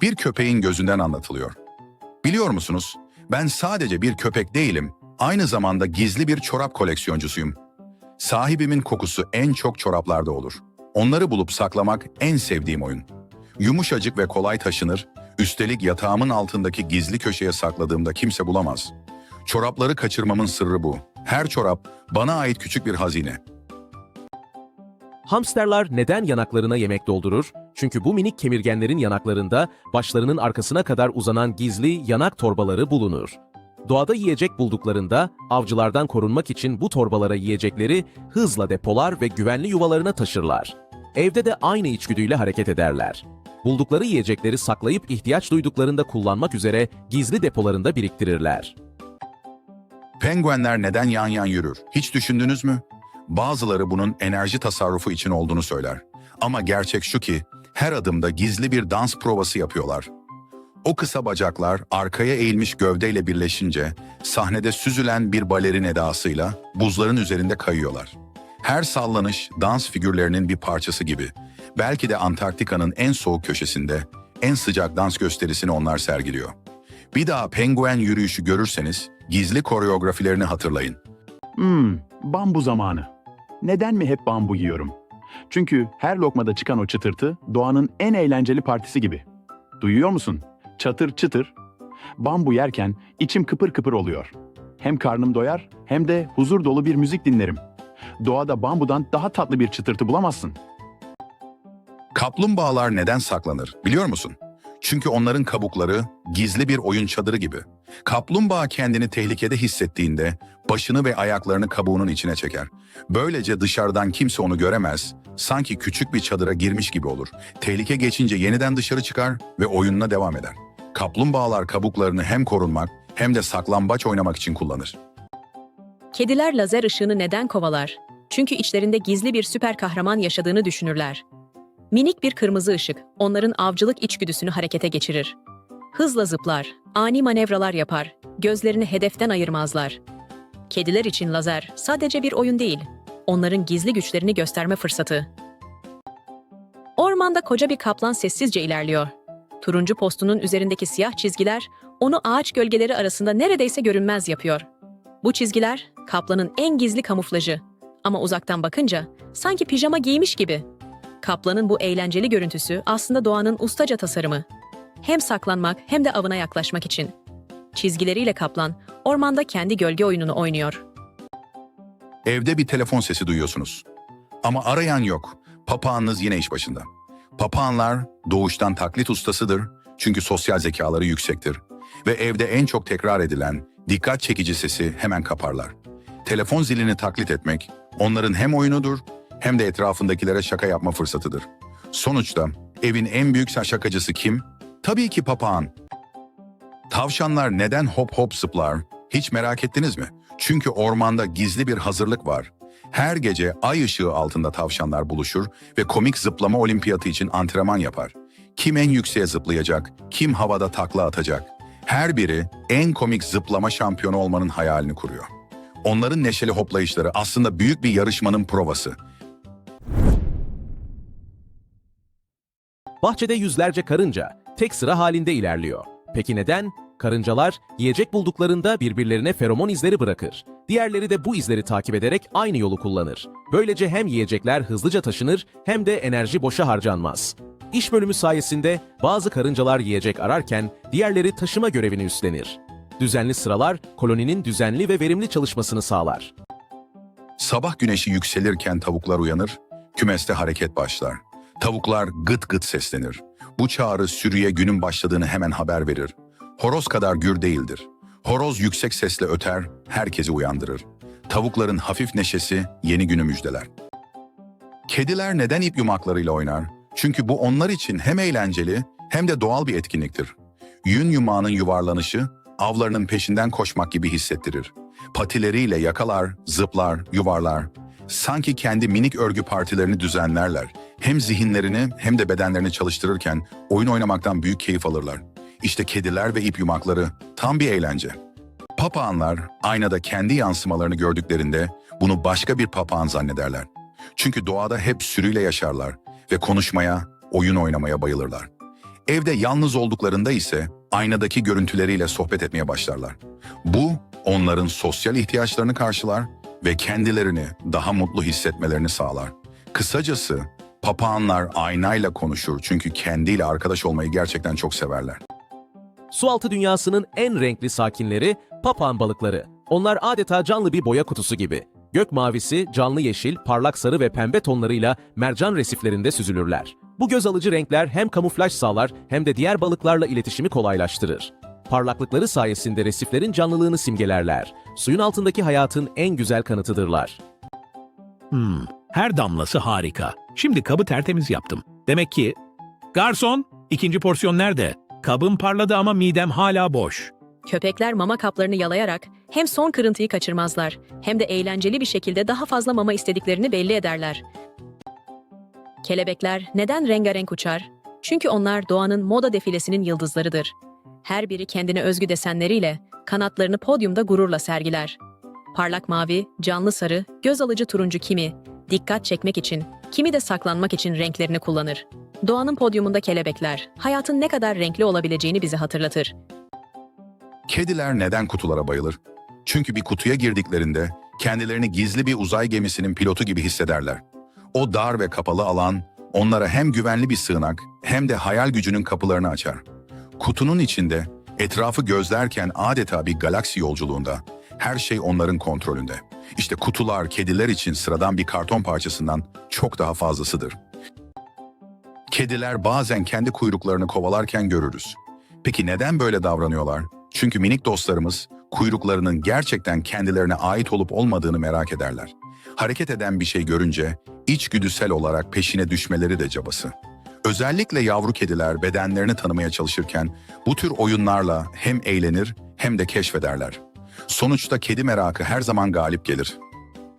bir köpeğin gözünden anlatılıyor. Biliyor musunuz? Ben sadece bir köpek değilim, aynı zamanda gizli bir çorap koleksiyoncusuyum. Sahibimin kokusu en çok çoraplarda olur. Onları bulup saklamak en sevdiğim oyun. Yumuşacık ve kolay taşınır, üstelik yatağımın altındaki gizli köşeye sakladığımda kimse bulamaz. Çorapları kaçırmamın sırrı bu. Her çorap bana ait küçük bir hazine. Hamsterlar neden yanaklarına yemek doldurur? Çünkü bu minik kemirgenlerin yanaklarında başlarının arkasına kadar uzanan gizli yanak torbaları bulunur. Doğada yiyecek bulduklarında avcılardan korunmak için bu torbalara yiyecekleri hızla depolar ve güvenli yuvalarına taşırlar. Evde de aynı içgüdüyle hareket ederler. Buldukları yiyecekleri saklayıp ihtiyaç duyduklarında kullanmak üzere gizli depolarında biriktirirler. Penguenler neden yan yan yürür? Hiç düşündünüz mü? Bazıları bunun enerji tasarrufu için olduğunu söyler. Ama gerçek şu ki her adımda gizli bir dans provası yapıyorlar. O kısa bacaklar arkaya eğilmiş gövdeyle birleşince sahnede süzülen bir balerin edasıyla buzların üzerinde kayıyorlar. Her sallanış dans figürlerinin bir parçası gibi. Belki de Antarktika'nın en soğuk köşesinde en sıcak dans gösterisini onlar sergiliyor. Bir daha penguen yürüyüşü görürseniz gizli koreografilerini hatırlayın. Hmm, bambu zamanı. Neden mi hep bambu yiyorum? Çünkü her lokmada çıkan o çıtırtı doğanın en eğlenceli partisi gibi. Duyuyor musun? Çatır çıtır. Bambu yerken içim kıpır kıpır oluyor. Hem karnım doyar hem de huzur dolu bir müzik dinlerim. Doğada bambudan daha tatlı bir çıtırtı bulamazsın. Kaplumbağalar neden saklanır biliyor musun? Çünkü onların kabukları gizli bir oyun çadırı gibi. Kaplumbağa kendini tehlikede hissettiğinde başını ve ayaklarını kabuğunun içine çeker. Böylece dışarıdan kimse onu göremez, sanki küçük bir çadıra girmiş gibi olur. Tehlike geçince yeniden dışarı çıkar ve oyununa devam eder. Kaplumbağalar kabuklarını hem korunmak hem de saklambaç oynamak için kullanır. Kediler lazer ışığını neden kovalar? Çünkü içlerinde gizli bir süper kahraman yaşadığını düşünürler. Minik bir kırmızı ışık onların avcılık içgüdüsünü harekete geçirir. Hızla zıplar, ani manevralar yapar, gözlerini hedeften ayırmazlar. Kediler için lazer sadece bir oyun değil, onların gizli güçlerini gösterme fırsatı. Ormanda koca bir kaplan sessizce ilerliyor. Turuncu postunun üzerindeki siyah çizgiler onu ağaç gölgeleri arasında neredeyse görünmez yapıyor. Bu çizgiler kaplanın en gizli kamuflajı. Ama uzaktan bakınca sanki pijama giymiş gibi. Kaplanın bu eğlenceli görüntüsü aslında doğanın ustaca tasarımı. Hem saklanmak hem de avına yaklaşmak için. Çizgileriyle kaplan ormanda kendi gölge oyununu oynuyor. Evde bir telefon sesi duyuyorsunuz. Ama arayan yok. Papağanınız yine iş başında. Papağanlar doğuştan taklit ustasıdır çünkü sosyal zekaları yüksektir. Ve evde en çok tekrar edilen dikkat çekici sesi hemen kaparlar. Telefon zilini taklit etmek onların hem oyunudur hem de etrafındakilere şaka yapma fırsatıdır. Sonuçta evin en büyük şakacısı kim? Tabii ki papağan. Tavşanlar neden hop hop zıplar? Hiç merak ettiniz mi? Çünkü ormanda gizli bir hazırlık var. Her gece ay ışığı altında tavşanlar buluşur ve komik zıplama olimpiyatı için antrenman yapar. Kim en yükseğe zıplayacak, kim havada takla atacak. Her biri en komik zıplama şampiyonu olmanın hayalini kuruyor. Onların neşeli hoplayışları aslında büyük bir yarışmanın provası. Bahçede yüzlerce karınca tek sıra halinde ilerliyor. Peki neden? Karıncalar yiyecek bulduklarında birbirlerine feromon izleri bırakır. Diğerleri de bu izleri takip ederek aynı yolu kullanır. Böylece hem yiyecekler hızlıca taşınır hem de enerji boşa harcanmaz. İş bölümü sayesinde bazı karıncalar yiyecek ararken diğerleri taşıma görevini üstlenir. Düzenli sıralar koloninin düzenli ve verimli çalışmasını sağlar. Sabah güneşi yükselirken tavuklar uyanır, kümeste hareket başlar. Tavuklar gıt gıt seslenir. Bu çağrı sürüye günün başladığını hemen haber verir. Horoz kadar gür değildir. Horoz yüksek sesle öter, herkesi uyandırır. Tavukların hafif neşesi yeni günü müjdeler. Kediler neden ip yumaklarıyla oynar? Çünkü bu onlar için hem eğlenceli hem de doğal bir etkinliktir. Yün yumağının yuvarlanışı avlarının peşinden koşmak gibi hissettirir. Patileriyle yakalar, zıplar, yuvarlar. Sanki kendi minik örgü partilerini düzenlerler. Hem zihinlerini hem de bedenlerini çalıştırırken oyun oynamaktan büyük keyif alırlar. İşte kediler ve ip yumakları tam bir eğlence. Papağanlar aynada kendi yansımalarını gördüklerinde bunu başka bir papağan zannederler. Çünkü doğada hep sürüyle yaşarlar ve konuşmaya, oyun oynamaya bayılırlar. Evde yalnız olduklarında ise aynadaki görüntüleriyle sohbet etmeye başlarlar. Bu onların sosyal ihtiyaçlarını karşılar ve kendilerini daha mutlu hissetmelerini sağlar. Kısacası papağanlar aynayla konuşur çünkü kendiyle arkadaş olmayı gerçekten çok severler. Sualtı dünyasının en renkli sakinleri papağan balıkları. Onlar adeta canlı bir boya kutusu gibi. Gök mavisi, canlı yeşil, parlak sarı ve pembe tonlarıyla mercan resiflerinde süzülürler. Bu göz alıcı renkler hem kamuflaj sağlar hem de diğer balıklarla iletişimi kolaylaştırır. Parlaklıkları sayesinde resiflerin canlılığını simgelerler. Suyun altındaki hayatın en güzel kanıtıdırlar. Hmm, her damlası harika. Şimdi kabı tertemiz yaptım. Demek ki... Garson, ikinci porsiyon nerede? Kabım parladı ama midem hala boş. Köpekler mama kaplarını yalayarak hem son kırıntıyı kaçırmazlar hem de eğlenceli bir şekilde daha fazla mama istediklerini belli ederler. Kelebekler neden rengarenk uçar? Çünkü onlar doğanın moda defilesinin yıldızlarıdır. Her biri kendine özgü desenleriyle kanatlarını podyumda gururla sergiler. Parlak mavi, canlı sarı, göz alıcı turuncu kimi, dikkat çekmek için, kimi de saklanmak için renklerini kullanır. Doğanın podyumunda kelebekler, hayatın ne kadar renkli olabileceğini bize hatırlatır. Kediler neden kutulara bayılır? Çünkü bir kutuya girdiklerinde kendilerini gizli bir uzay gemisinin pilotu gibi hissederler. O dar ve kapalı alan onlara hem güvenli bir sığınak hem de hayal gücünün kapılarını açar. Kutunun içinde etrafı gözlerken adeta bir galaksi yolculuğunda her şey onların kontrolünde. İşte kutular kediler için sıradan bir karton parçasından çok daha fazlasıdır. Kediler bazen kendi kuyruklarını kovalarken görürüz. Peki neden böyle davranıyorlar? Çünkü minik dostlarımız kuyruklarının gerçekten kendilerine ait olup olmadığını merak ederler. Hareket eden bir şey görünce içgüdüsel olarak peşine düşmeleri de cabası. Özellikle yavru kediler bedenlerini tanımaya çalışırken bu tür oyunlarla hem eğlenir hem de keşfederler. Sonuçta kedi merakı her zaman galip gelir.